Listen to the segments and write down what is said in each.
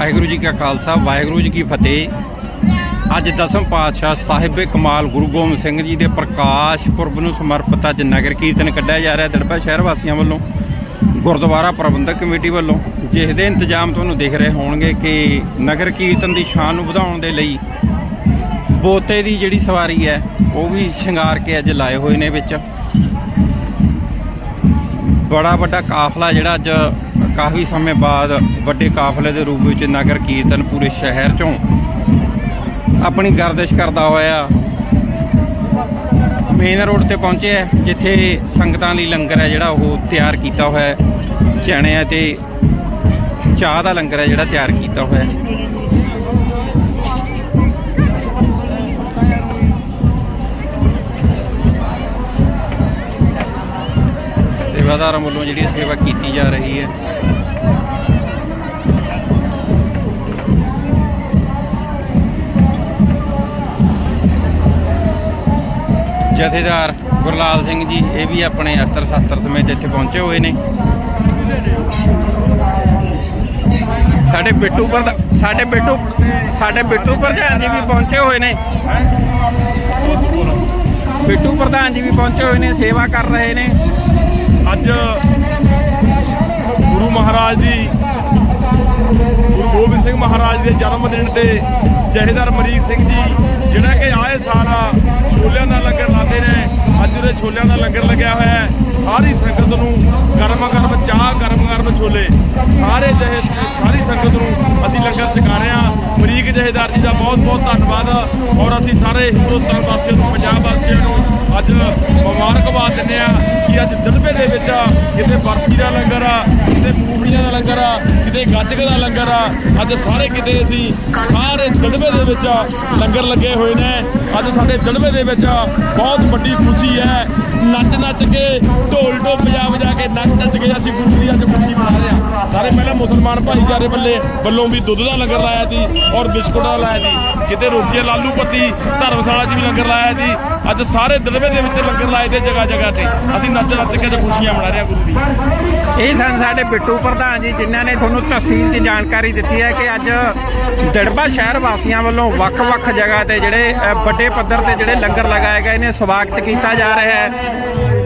ਵਾਹਿਗੁਰੂ ਜੀ ਕਾ ਖਾਲਸਾ, ਵਾਹਿਗੁਰੂ ਜੀ ਕੀ ਫਤਿਹ। ਅੱਜ ਦਸਮ ਪਾਤਸ਼ਾਹ ਸਾਹਿਬ ਕਮਾਲ ਗੁਰੂ ਗੋਬਿੰਦ ਸਿੰਘ ਜੀ ਦੇ ਪ੍ਰਕਾਸ਼ ਪੁਰਬ ਨੂੰ ਸਮਰਪਿਤ ਅੱਜ ਨਗਰ ਕੀਰਤਨ ਕੱਢਿਆ ਜਾ ਰਿਹਾ ਦੜਬਾ ਸ਼ਹਿਰ ਵਾਸੀਆਂ ਵੱਲੋਂ, ਗੁਰਦੁਆਰਾ ਪ੍ਰਬੰਧਕ ਕਮੇਟੀ ਵੱਲੋਂ। ਜਿਸ ਦੇ ਇੰਤਜ਼ਾਮ ਤੁਹਾਨੂੰ ਦਿਖ ਰਹੇ ਹੋਣਗੇ ਕਿ ਨਗਰ ਕੀਰਤਨ ਦੀ ਸ਼ਾਨ ਨੂੰ ਵਧਾਉਣ ਦੇ ਲਈ ਬੋਤੇ ਦੀ ਜਿਹੜੀ ਸਵਾਰੀ ਹੈ, ਉਹ ਵੀ ਸ਼ਿੰਗਾਰ ਕੇ ਅੱਜ ਲਾਏ ਹੋਏ ਨੇ ਵਿੱਚ। ਬੜਾ ਵੱਡਾ ਕਾਫਲਾ ਜਿਹੜਾ ਅੱਜ ਕਾਫੀ ਸਮੇਂ ਬਾਅਦ ਵੱਡੇ ਕਾਫਲੇ ਦੇ ਰੂਪ ਵਿੱਚ ਨਗਰ ਕੀਰਤਨ ਪੂਰੇ ਸ਼ਹਿਰ ਚੋਂ ਆਪਣੀ ਗਰਦਿਸ਼ ਕਰਦਾ ਹੋਇਆ ਮੇਨ ਰੋਡ ਤੇ ਪਹੁੰਚਿਆ ਹੈ, ਜਿੱਥੇ ਸੰਗਤਾਂ ਲਈ ਲੰਗਰ ਹੈ ਜਿਹੜਾ ਉਹ ਤਿਆਰ ਕੀਤਾ ਹੋਇਆ ਹੈ। ਚਣਿਆਂ ਤੇ ਚਾਹ ਦਾ ਲੰਗਰ ਹੈ ਜਿਹੜਾ ਤਿਆਰ ਕੀਤਾ ਹੋਇਆ ਹੈ। ਸੇਵਾਦਾਰਾਂ ਵੱਲੋਂ ਜਿਹੜੀ ਸੇਵਾ ਕੀਤੀ ਜਾ ਰਹੀ ਹੈ। ਜਥੇਦਾਰ ਗੁਰਲਾਲ ਸਿੰਘ ਜੀ, ਇਹ ਵੀ ਆਪਣੇ ਅਸਤਰ ਸ਼ਸਤਰ ਸਮੇਤ ਇੱਥੇ ਪਹੁੰਚੇ ਹੋਏ ਨੇ। ਸਾਡੇ ਬਿੱਟੂ ਪਰ ਸਾਡੇ ਬਿੱਟੂ ਸਾਡੇ ਬਿੱਟੂ ਪ੍ਰਧਾਨ ਜੀ ਵੀ ਪਹੁੰਚੇ ਹੋਏ ਨੇ। ਬਿੱਟੂ ਪ੍ਰਧਾਨ ਜੀ ਵੀ ਪਹੁੰਚੇ ਹੋਏ ਨੇ, ਸੇਵਾ ਕਰ ਰਹੇ ਨੇ। ਅੱਜ ਗੁਰੂ ਮਹਾਰਾਜ ਦੀ ਗੁਰੂ ਗੋਬਿੰਦ ਸਿੰਘ ਮਹਾਰਾਜ ਦੇ ਜਨਮ ਦਿਨ ਤੇ ਜਹੇਦਾਰ ਮਰੀਕ ਸਿੰਘ ਜੀ, ਜਿਹੜਾ ਕਿ ਆਏ ਸਾਰਾ ਛੋਲਿਆਂ ਦਾ ਲੰਗਰ ਲਾਉਂਦੇ ਨੇ। ਅੱਜ ਉਹਦੇ ਛੋਲਿਆਂ ਦਾ ਲੰਗਰ ਲੱਗਿਆ ਹੋਇਆ ਹੈ। ਸਾਰੀ ਸੰਗਤ ਨੂੰ ਗਰਮ ਗਰਮ ਚਾਹ, ਗਰਮ ਗਰਮ ਛੋਲੇ। ਸਾਰੇ ਜਹੇ ਸਾਰੀ ਸੰਗਤ ਨੂੰ ਅਸੀਂ ਲੰਗਰ ਛਕਾ ਰਹੇ ਹਾਂ। ਮਰੀਕ ਜਹੇਦਾਰ ਜੀ ਦਾ ਬਹੁਤ ਬਹੁਤ ਧੰਨਵਾਦ। ਔਰ ਅਸੀਂ ਸਾਰੇ ਹਿੰਦੁਸਤਾਨ ਵਾਸੀਆਂ ਨੂੰ, ਪੰਜਾਬ ਵਾਸੀਆਂ ਨੂੰ ਅੱਜ ਮੁਬਾਰਕਬਾਦ ਦਿੰਦੇ ਆ ਕਿ ਅੱਜ ਦੜਬੇ ਦੇ ਵਿੱਚ ਕਿਤੇ ਬਰਫੀ ਦਾ ਲੰਗਰ ਆ ਕਿਤੇ ਮੂੰਗਫਲੀਆਂ ਦਾ ਲੰਗਰ ਆ ਕਿਤੇ ਗੱਜਕ ਦਾ ਲੰਗਰ ਆ, ਅੱਜ ਸਾਰੇ ਕਿਤੇ ਅਸੀਂ ਸਾਰੇ ਦੜਬੇ ਦੇ ਵਿੱਚ ਲੰਗਰ ਲੱਗੇ ਹੋਏ ਨੇ। ਅੱਜ ਸਾਡੇ ਦੜਬੇ ਦੇ ਵਿੱਚ ਬਹੁਤ ਵੱਡੀ ਖੁਸ਼ੀ ਹੈ। ਨੱਚ ਨੱਚ ਕੇ ਢੋਲ ਢੋਲ ਵਜਾ ਵਜਾ ਕੇ ਨੱਚ ਨੱਚ ਕੇ ਅਸੀਂ ਗੁਰੂ ਦੀ ਅੱਜ ਖੁਸ਼ੀ ਮਨਾ ਰਹੇ ਹਾਂ। ਸਾਰੇ ਪਹਿਲਾਂ ਮੁਸਲਮਾਨ ਭਾਈਚਾਰੇ ਵੱਲੇ ਵੱਲੋਂ ਵੀ ਦੁੱਧ ਦਾ ਲੰਗਰ ਲਾਇਆ ਸੀ ਔਰ ਬਿਸਕੁਟ ਦਾ ਲਾਇਆ ਸੀ। ਕਿਤੇ ਰੋਟੀਆਂ ਲਾਲੂ ਪੱਤੀ ਧਰਮਸ਼ਾਲਾ 'ਚ ਵੀ ਲੰਗਰ ਲਾਇਆ ਸੀ। ਅੱਜ ਸਾਰੇ ਦੜਬੇ ਦੇ ਵਿੱਚ ਲੰਗਰ ਲਾਏ ਤੇ ਜਗ੍ਹਾ ਜਗ੍ਹਾ ਤੇ। ਅਸੀਂ ਨੱਚ ਨੱਚ ਕੇ ਤੇ ਖੁਸ਼ੀਆਂ ਮਨਾ ਰਹੇ ਹਾਂ ਗੁਰੂ ਦੀ। ਇਹ ਸਨ ਸਾਡੇ ਬਿੱਟੂ ਪ੍ਰਧਾਨ ਜੀ ਜਿਨ੍ਹਾਂ ਨੇ ਤੁਹਾਨੂੰ ਤਫਸੀਲ 'ਚ ਜਾਣਕਾਰੀ ਦਿੱਤੀ ਹੈ ਕਿ ਅੱਜ ਦੜਬਾ ਸ਼ਹਿਰ ਵਾਸੀਆਂ ਵੱਲੋਂ ਵੱਖ-ਵੱਖ ਜਗ੍ਹਾ ਤੇ ਜਿਹੜੇ ਵੱਡੇ ਪੱਧਰ ਤੇ ਜਿਹੜੇ ਲੰਗਰ ਲਗਾਏ ਗਏ ਨੇ ਸਵਾਗਤ ਕੀਤਾ ਜਾ ਰਿਹਾ ਹੈ।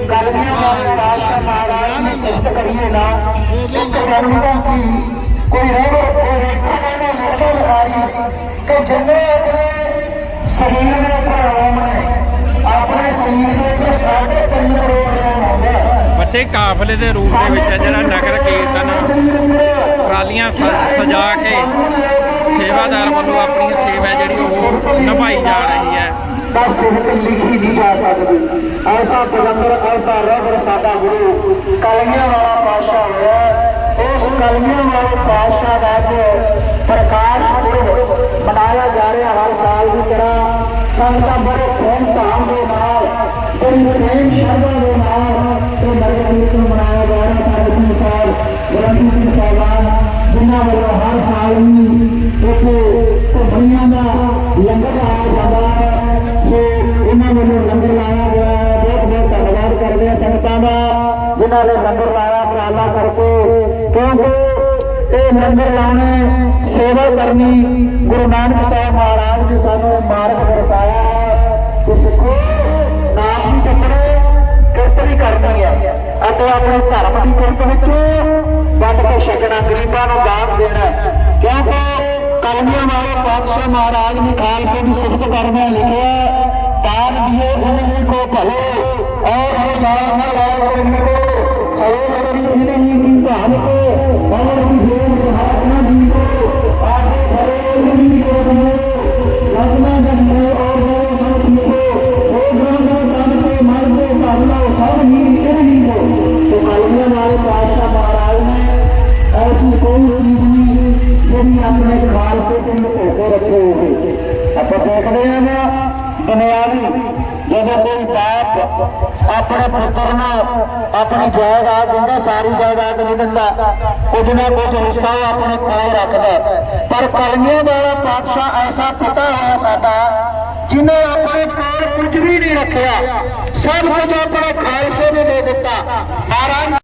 ਵਾਲੇ ਬਾਦਸ਼ਾਹ ਮਹਾਰਾਜ ਨੂੰ ਸਿਫਤ ਕਰੀਏ ਨਾ ਇੱਕ ਜਨਮਦਾਂ ਦੀ ਕੋਈ ਰਹਿ ਕੋਈ ਉਹਨਾਂ ਨੇ ਮੁਕਤ ਲਗਾਈ ਕਿ ਜਿੰਨੇ ਆਪਣੇ ਸਰੀਰ ਦੇ ਭਰਾਵਾਂ ਨੇ ਆਪਣੇ ਸਰੀਰ ਦੇ ਉੱਤੇ ਸਾਢੇ ਤਿੰਨ ਕਰੋੜ ਦਾ ਆਉਂਦਾ ਹੈ ਵੱਡੇ ਕਾਫਲੇ ਦੇ ਰੂਪ ਦੇ ਵਿੱਚ ਜਿਹੜਾ ਨਗਰ ਕੀਰਤਨ ਟਰਾਲੀਆਂ ਸਜਾ ਕੇ ਸੇਵਾਦਾਰ ਵੱਲੋਂ ਆਪਣੀ ਸੇਵਾ ਜਿਹੜੀ ਉਹ ਨਿਭਾਈ ਜਾ ਰਹੀ ਹੈ। ਬਸ ਸਿਫਤ ਲਿਖੀ ਨਹੀਂ ਜਾ ਸਕਦੀ। ਐਸਾ ਪਲੰਦਰ ਐਸਾ ਰਹਿਬਰ ਸਾਡਾ ਗੁਰੂ। ਕਲਮੀਆਂ ਵਾਲਾ ਪਾਤਸ਼ਾਹ ਹੋਇਆ। ਉਸ ਕਲਮੀਆਂ ਵਾਲੇ ਪਾਤਸ਼ਾਹ ਦਾ ਅੱਜ ਪ੍ਰਕਾਸ਼ ਪੁਰਬ ਮਨਾਇਆ ਜਾ ਰਿਹਾ ਹਰ ਸਾਲ ਦੀ ਤਰ੍ਹਾਂ। ਸੰਗਤਾਂ ਬੜੇ ਧੂਮ ਧਾਮ ਦੇ ਨਾਲ, ਬੜੀ ਪ੍ਰੇਮ ਸ਼ਰਧਾ ਦੇ ਨਾਲ ਇਹ ਨਗਰ ਕੀਰਤਨ ਮਨਾਇਆ ਜਾ ਰਿਹਾ ਹੈ। ਸਾਡੀ ਸਾਲ ਗ੍ਰੰਥੀ ਸਿੰਘ ਸਾਹਿਬਾਨ, ਜਿਨ੍ਹਾਂ ਵੱਲੋਂ ਹਰ ਸਾਲ ਹੀ ਇੱਥੇ ਧੁਬੜੀਆਂ ਦਾ ਲੰਗਰ ਲਾਇਆ ਜਾਂਦਾ ਹੈ। ਸੋ ਇਹਨਾਂ ਵੱਲੋਂ ਲੰਗਰ ਲਾਇਆ ਗਿਆ ਹੈ। ਬਹੁਤ ਬਹੁਤ ਧੰਨਵਾਦ ਕਰਦੇ ਹਾਂ ਸੰਗਤਾਂ ਦਾ। ਜਿਨ੍ਹਾਂ ਨੇ ਲੰਗਰ ਲਾਇਆ ਉਪਰਾਲਾ ਕਰਕੇ, ਕਿਉਂਕਿ ਇਹ ਲੰਗਰ ਲਾਉਣੇ ਸੇਵਾ ਕਰਨੀ ਗੁਰੂ ਨਾਨਕ ਸਾਹਿਬ ਮਹਾਰਾਜ ਨੇ ਸਾਨੂੰ ਮਾਰਗ ਦਰਸਾਇਆ ਕਿ ਸਿੱਖੋ ਨਾਮ ਦੀ ਟੱਕਰੇ ਕਿਰਤ ਕਰਨੀ ਹੈ। ਅਤੇ ਆਪਣੇ ਧਰਮ ਦੀ ਕਿਰਤ ਵਿੱਚ ਵੱਧ ਕੇ ਛਕਣਾ ਗਰੀਬਾਂ ਨੂੰ ਦਾਨ ਦੇਣਾ ਕਿਉਂਕਿ ਕਲਮੀਆਂ ਵਾਲੇ ਪਾਤਸ਼ਾਹ ਮਹਾਰਾਜ ਨੇ ਖਾਲਸੇ ਦੀ ਸਿਫਤ ਕਰਦਿਆਂ ਲਿਖਿਆ ਦਾਨ ਦਿਏ ਉਹਨੇ ਕੋ ਭਲੇ। ਔਰ ਇਹ ਨਾਮ ਆਪਣੇ ਖਾਲਸੇ ਦੇ ਲੁਕੋ ਕੇ ਰੱਖੇ ਹੋਏ ਆਪਾਂ ਦੇਖਦੇ ਹਾਂ ਨਾ ਦੁਨਿਆਵੀ ਜਦੋਂ ਕੋਈ ਬਾਪ ਆਪਣੇ ਪੁੱਤਰ ਨੂੰ ਆਪਣੀ ਜਾਇਦਾਦ ਦਿੰਦਾ, ਸਾਰੀ ਜਾਇਦਾਦ ਨਹੀਂ ਦਿੰਦਾ, ਕੁਝ ਨਾ ਕੁਝ ਹਿੱਸਾ ਉਹ ਆਪਣੇ ਕੋਲ ਰੱਖਦਾ। ਪਰ ਕਲਮੀਆਂ ਵਾਲਾ ਪਾਤਸ਼ਾਹ ਐਸਾ ਪਤਾ ਹੈ ਸਾਡਾ, ਜਿਨੇ ਆਪਣੇ ਕੋਲ ਕੁਝ ਵੀ ਨਹੀਂ ਰੱਖਿਆ, ਸਭ ਕੁਝ ਆਪਣੇ ਖਾਲਸੇ ਨੇ ਦੇ ਦਿੱਤਾ। ਮਹਾਰਾਜ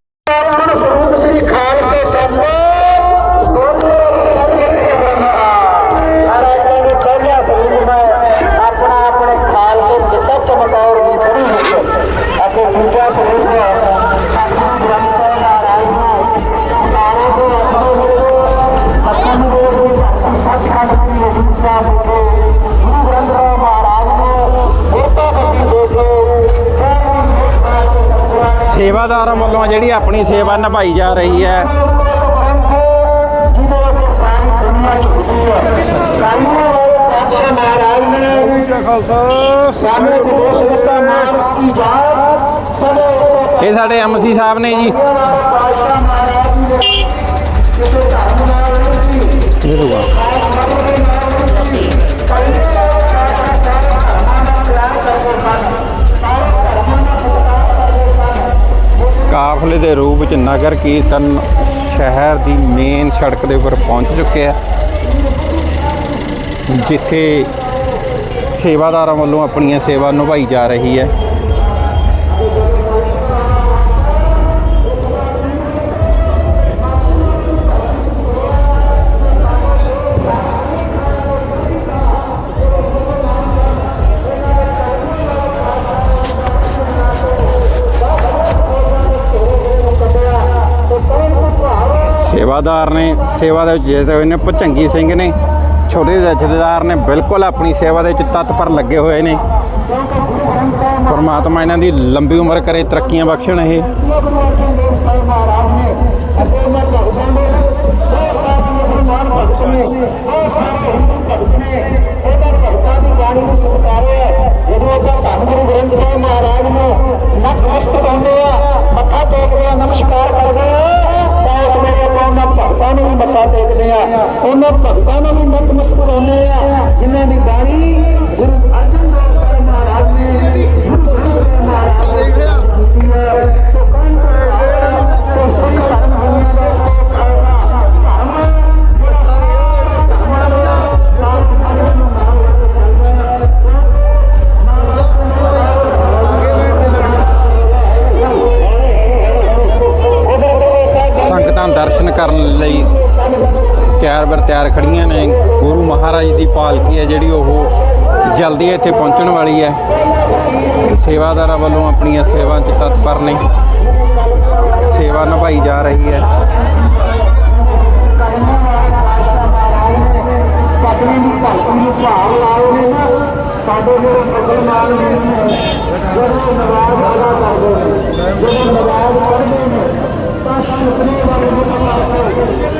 ਸੇਵਾਦਾਰਾਂ ਵੱਲੋਂ ਜਿਹੜੀ ਆਪਣੀ ਸੇਵਾ ਨਿਭਾਈ ਜਾ ਰਹੀ ਹੈ। ਇਹ ਸਾਡੇ ਐਮਸੀ ਸਾਹਿਬ ਨੇ ਜੀ। ਨਗਰ ਕੀਰਤਨ ਸ਼ਹਿਰ ਦੀ ਮੇਨ ਸੜਕ ਦੇ ਉੱਪਰ ਪਹੁੰਚ ਚੁੱਕਿਆ ਜਿੱਥੇ ਸੇਵਾਦਾਰਾਂ ਵੱਲੋਂ ਆਪਣੀਆਂ ਸੇਵਾ ਨਿਭਾਈ ਜਾ ਰਹੀ ਹੈ। ਸੇਵਾਦਾਰ ਨੇ, ਸੇਵਾ ਦੇ ਵਿੱਚ ਜਿੱਤੇ ਹੋਏ ਨੇ ਭਚੰਗੀ ਸਿੰਘ ਨੇ, ਛੋਟੇ ਜਥੇਦਾਰ ਨੇ, ਬਿਲਕੁਲ ਆਪਣੀ ਸੇਵਾ ਦੇ ਵਿੱਚ ਤਤਪਰ ਲੱਗੇ ਹੋਏ ਨੇ। ਪਰਮਾਤਮਾ ਇਹਨਾਂ ਦੀ ਲੰਬੀ ਉਮਰ ਕਰੇ, ਤਰੱਕੀਆਂ ਬਖਸ਼ਣ ਇਹ। ਨਮਸਕਾਰ ਕਰਦੇ ਆ। ਤਾਂ ਉਸ ਮੇਰੇ ਉਹਨਾਂ ਨੂੰ ਵੀ ਮੱਥਾ ਟੇਕਦੇ ਆ ਉਹਨਾਂ ਭਗਤਾਂ ਨੂੰ ਵੀ ਨਤਮਸਤਕ ਹੁੰਦੇ ਆ ਜਿਨ੍ਹਾਂ ਦੀ ਬਾਣੀ ਗੁਰੂ ਅਰਜਨ ਦੇਵ ਮਹਾਰਾਜ ਨੇ ਗੁਰੂ ਗ੍ਰੰਥ ਸਾਹਿਬ ਮਹਾਰਾਜ ਨੇ ਕੀਤੀ ਹੈ ਤਿਆਰ ਬਰ ਤਿਆਰ ਖੜੀਆਂ ਨੇ। ਗੁਰੂ ਮਹਾਰਾਜ ਦੀ ਪਾਲਕੀ ਹੈ ਜਿਹੜੀ ਉਹ ਜਲਦੀ ਇੱਥੇ ਪਹੁੰਚਣ ਵਾਲੀ ਹੈ। ਸੇਵਾਦਾਰਾਂ ਵੱਲੋਂ ਆਪਣੀਆਂ ਸੇਵਾ 'ਚ ਤਤਪਰ ਨੇ। ਸੇਵਾ ਨਿਭਾਈ ਜਾ ਰਹੀ ਹੈ। ਪਤਨੀ ਦੀ ਧਰਤੀ ਨੂੰ ਭਾਵ ਲਾਏ ਨੇ ਨਾ ਸਾਡੇ ਜਿਹੜੇ ਮੁਸਲਮਾਨ ਨੇ ਜਦੋਂ ਨਵਾਜ਼ ਅਦਾ ਕਰਦੇ ਨੇ, ਜਦੋਂ ਨਵਾਜ਼ ਪੜ੍ਹਦੇ ਨੇ, ਤਾਂ ਸੁਪਨੇ ਵਾਲੇ ਨੂੰ ਪਤਾ ਹੈ। ਦਰਸ਼ਨ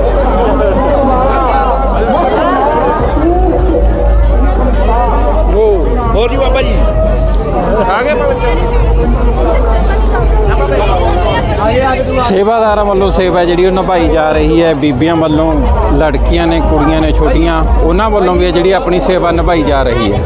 ਸੇਵਾਦਾਰਾਂ ਵੱਲੋਂ ਸੇਵਾ ਜਿਹੜੀ ਉਹ ਨਿਭਾਈ ਜਾ ਰਹੀ ਹੈ, ਬੀਬੀਆਂ ਵੱਲੋਂ, ਲੜਕੀਆਂ ਨੇ, ਕੁੜੀਆਂ ਨੇ, ਛੋਟੀਆਂ, ਉਹਨਾਂ ਵੱਲੋਂ ਵੀ ਇਹ ਜਿਹੜੀ ਆਪਣੀ ਸੇਵਾ ਨਿਭਾਈ ਜਾ ਰਹੀ ਹੈ।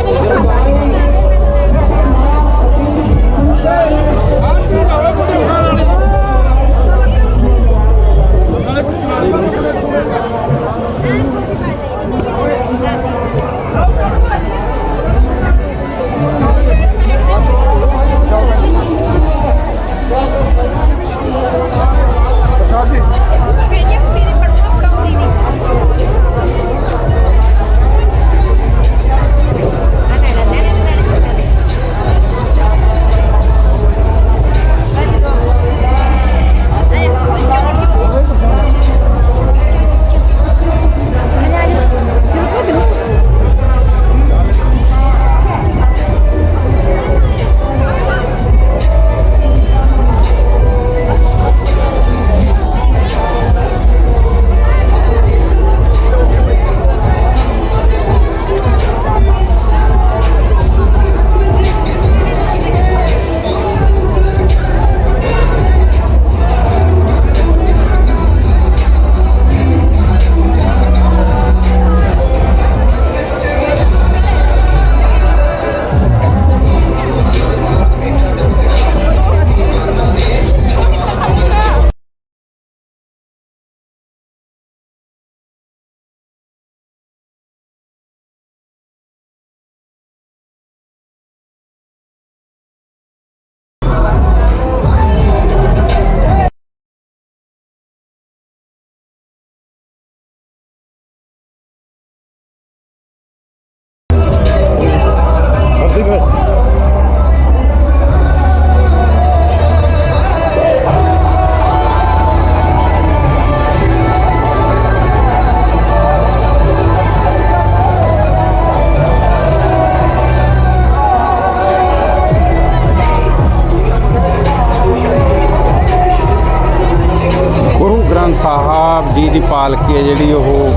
ਪਾਲਕੀ ਹੈ ਜਿਹੜੀ ਉਹ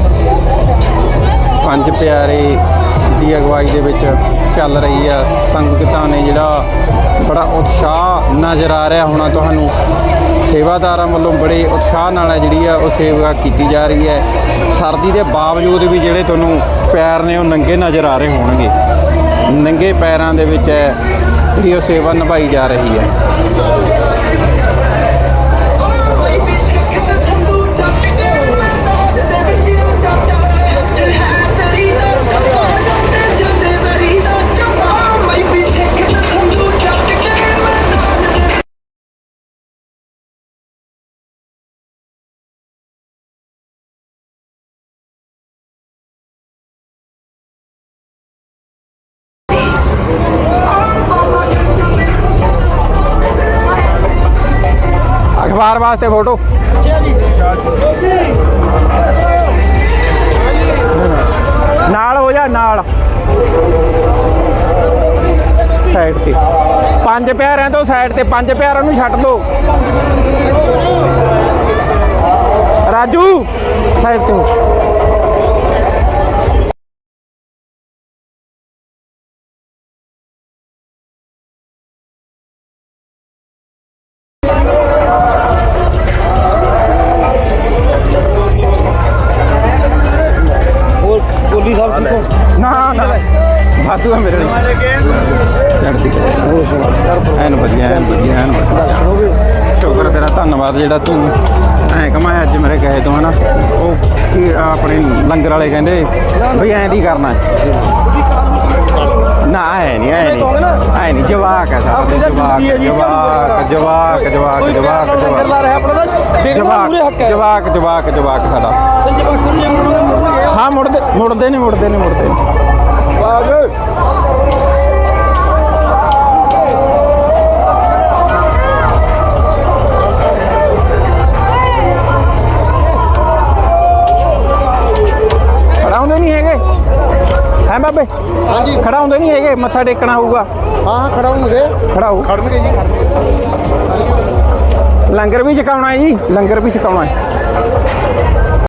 ਪੰਜ ਪਿਆਰੇ ਦੀ ਅਗਵਾਈ ਦੇ ਵਿੱਚ ਚੱਲ ਰਹੀ ਆ। ਸੰਗਤਾਂ ਨੇ ਜਿਹੜਾ ਬੜਾ ਉਤਸ਼ਾਹ ਨਜ਼ਰ ਆ ਰਿਹਾ ਹੋਣਾ ਤੁਹਾਨੂੰ। ਸੇਵਾਦਾਰਾਂ ਵੱਲੋਂ ਬੜੇ ਉਤਸ਼ਾਹ ਨਾਲ ਹੈ ਜਿਹੜੀ ਆ ਉਹ ਸੇਵਾ ਕੀਤੀ ਜਾ ਰਹੀ ਹੈ। ਸਰਦੀ ਦੇ ਬਾਵਜੂਦ ਵੀ ਜਿਹੜੇ ਤੁਹਾਨੂੰ ਪੈਰ ਨੇ ਉਹ ਨੰਗੇ ਨਜ਼ਰ ਆ ਰਹੇ ਹੋਣਗੇ। ਨੰਗੇ ਪੈਰਾਂ ਦੇ ਵਿੱਚ ਹੈ ਜਿਹੜੀ ਉਹ ਸੇਵਾ ਨਿਭਾਈ ਜਾ ਰਹੀ ਹੈ। ਅਖਬਾਰ ਵਾਸਤੇ ਫੋਟੋ। ਨਾਲ ਹੋ ਜਾ, ਨਾਲ। ਸਾਈਡ ਤੇ। ਪੰਜ ਪਿਆਰਿਆਂ ਤੋਂ ਸਾਈਡ ਤੇ, ਪੰਜ ਪਿਆਰਾਂ ਨੂੰ ਛੱਡ ਦੋ। ਰਾਜੂ ਸਾਈਡ ਤੇ ਹੋ। ਧੰਨਵਾਦ ਜਿਹੜਾ ਤੂੰ ਐ ਕਮਾਇਆ ਅੱਜ ਮੇਰੇ ਕਹੇ ਤੋਂ ਹਨਾ? ਉਹ ਕੀ ਆਪਣੇ ਲੰਗਰ ਵਾਲੇ ਕਹਿੰਦੇ ਵੀ ਐਂ ਦੀ ਕਰਨਾ। ਨਾ ਐ ਨਹੀਂ ਐ ਨਹੀਂ। ਐ ਨਹੀਂ ਜਵਾਕ ਹੈ ਸਾਡਾ ਜਵਾਕ ਜਵਾਕ ਜਵਾਕ ਜਵਾਕ ਜਵਾਕ ਜਵਾਕ ਜਵਾਕ ਜਵਾਕ ਜਵਾਕ ਸਾਡਾ। ਹਾਂ ਮੁੜਦੇ ਮੁੜਦੇ ਨਹੀਂ ਮੁੜਦੇ ਨਹੀਂ ਮੁੜਦੇ ਨੀ। ਹਾਂਜੀ ਖੜਾਉਂਦੇ ਨਹੀਂ ਹੈਗੇ ਮੱਥਾ ਟੇਕਣਾ ਹੋਊਗਾ। ਹਾਂ ਹਾਂ ਖੜਾਉਂਗੇ ਖੜਾਓ ਖੜਨਗੇ ਜੀ। ਲੰਗਰ ਵੀ ਛਕਾਉਣਾ ਹੈ ਜੀ ਲੰਗਰ ਵੀ ਛਕਾਉਣਾ ਹੈ।